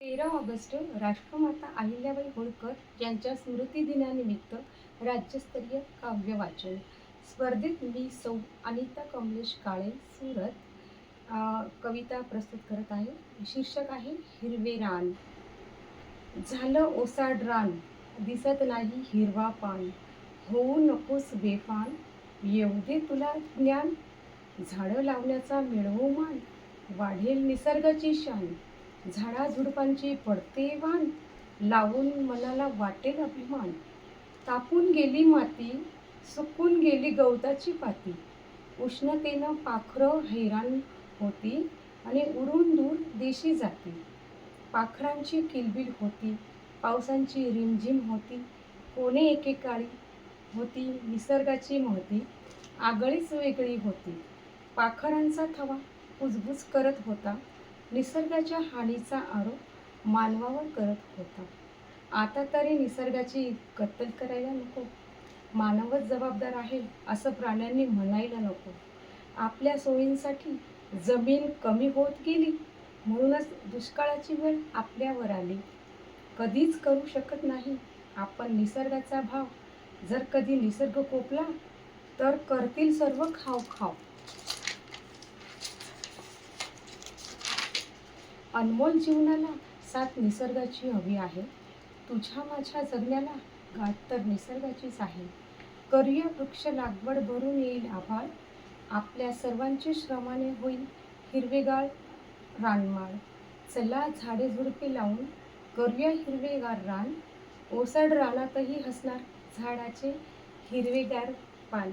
तेरा ऑगस्ट राष्ट्रमाता अहिल्याबाई होळकर यांच्या स्मृतिदिनानिमित्त राज्यस्तरीय काव्य वाचन. स्पर्धेत मी सौ अनिता कमलेश काळे सुरत कविता प्रस्तुत करत आहे. शीर्षक आहे हिरवे रान. झालं ओसाड रान दिसत नाही हिरवा पान. होऊ नकोस बेफान येऊ दे तुला ज्ञान. झाडं लावण्याचा मिळवू मान वाढेल निसर्गाची शान. झाडाझुडपांची पडते वाण लावून मनाला वाटेल अभिमान तापून गेली माती सुकून गेली गवताची पाती. उष्णतेनं पाखरं हैराण होती आणि उडून दूर देशी जाती. पाखरांची किलबिल होती पावसांची रिमझिम होती कोणे एकेकाळी होती निसर्गाची महती आगळीच वेगळी होती. पाखरांचा थवा कुजबुज करत होता निसर्गाच्या हानीचा आरोप मानवावर करत होता. आता तरी निसर्गाची कत्तल करायला नको. मानवच जबाबदार आहे असं प्राण्यांनी म्हणायला नको. आपल्या सोयींसाठी जमीन कमी होत गेली म्हणूनच दुष्काळाची वेळ आपल्यावर आली. कधीच करू शकत नाही. आपण निसर्गाचा भाव जर कधी निसर्ग कोपला तर करतील सर्व खाव खाव अनमोल जीवनाला साथ निसर्गाची हवी आहे. तुझ्या माझ्या जगण्याला गाठ तर निसर्गाचीच आहे. करूया वृक्ष लागवड भरून येईल आभाळ. आपल्या सर्वांचे श्रमाने होईल हिरवेगाळ रानमाळ. चला झाडे झुडपे लावून करूया हिरवेगार रान. ओसड रानातही हसणार झाडाचे हिरवेगार पान.